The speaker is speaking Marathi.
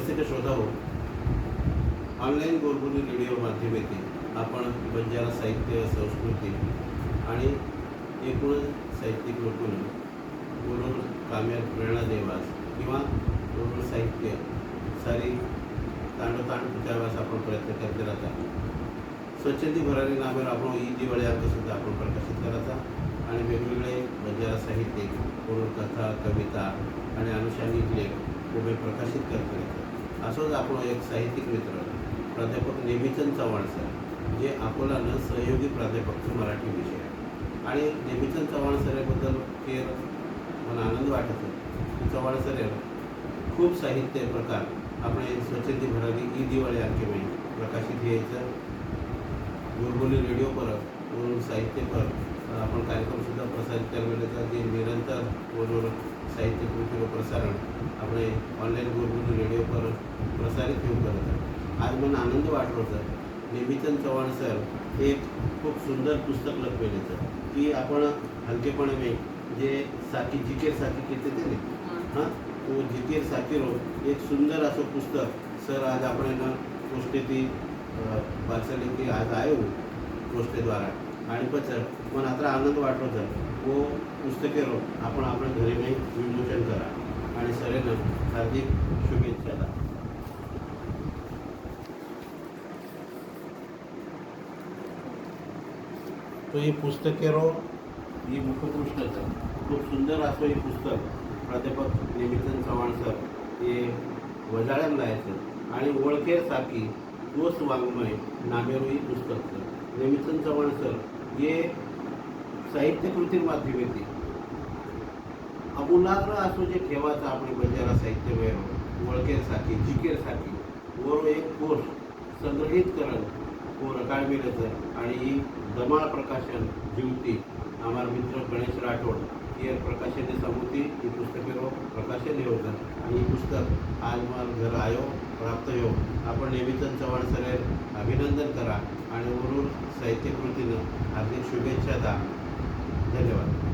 रसिक श्रोता हो ऑनलाईन गोरगुरी रेडिओ माध्यमेतील आपण बंजारा साहित्य संस्कृती आणि एकूण साहित्यिक लोकून गुरुर काम्यात प्रेरणा देवास किंवा गुरुर साहित्य सारी तांडोतांड पुचावास आपण प्रयत्न करते राहता. स्वच्छंदी भरारी नामेर आपण ई दिवाळी अंक सुद्धा आपण प्रकाशित करायचा आणि वेगवेगळे बंजारा साहित्यिक पूर्ण कथा कविता आणि अनुषंगिक लेख उभे प्रकाशित करते असोच आपण एक साहित्यिक मित्र प्राध्यापक नेमिचंद चव्हाण सर जे अकोलानं सहयोगी प्राध्यापक मराठी विषय आहे. आणि नेमिचंद चव्हाण सर याबद्दल मला आनंद वाटत की चव्हाण सर याला खूप साहित्य प्रकार आपण स्वच्छते भरारी ई दिवाळी आणखी अंकेमध्ये प्रकाशित घ्यायचं. गुरगुली रेडिओ परत वरून साहित्य परत आपण कार्यक्रमसुद्धा प्रसारित करण्याचा जे निरंतर वरून साहित्य कृती व प्रसारण आपण ऑनलाईन गुरगुली रेडिओ पर प्रसारित घेऊन करत आहे. आज मला आनंद वाटलो सर नेमिचंद चव्हाण सर हे खूप सुंदर पुस्तक लपलेलं की आपण हलकेपणे जे साकी जिकेर साखी केते ते नाही हां तो जिकेर साखीरो एक सुंदर असं पुस्तक सर आज आपण ना पोस्टेती वाचले की आज आहे पोस्टेद्वारा आणि पचर पण आता आनंद वाटलो सर वो पुस्तकेरो आपण आपल्या घरी मी विमोचन करा. आणि सरेनं हार्दिक शुभेच्छा द्या. तो ही पुस्तके रो ही मुखपृष्ठच खूप सुंदर असं हे पुस्तक प्राध्यापक निमित्तन चव्हाण सर हे वजाळ्यात लायचं आणि ओळखेर सारखी तोच वाङ्मय नामेरू ही पुस्तक निमित्तन चव्हाण सर हे साहित्यकृती माध्यमेती अमूलाग्र असो जे ठेवाचा आपली बंजारा साहित्य वेळ ओळखेर सारखी वर एक कोश संग्रहित करण वो रकाडमेलं आणि दमाळ प्रकाशन जिवती आम्हाला मित्र गणेश राठोड हे प्रकाशने समुती ही पुस्तके प्रकाशन आणि पुस्तक आज घर आयो प्राप्त हो. आपण नेहमीच चव्हाण सर अभिनंदन करा आणि वरून साहित्यकृतीनं हार्दिक शुभेच्छा द्या. धन्यवाद.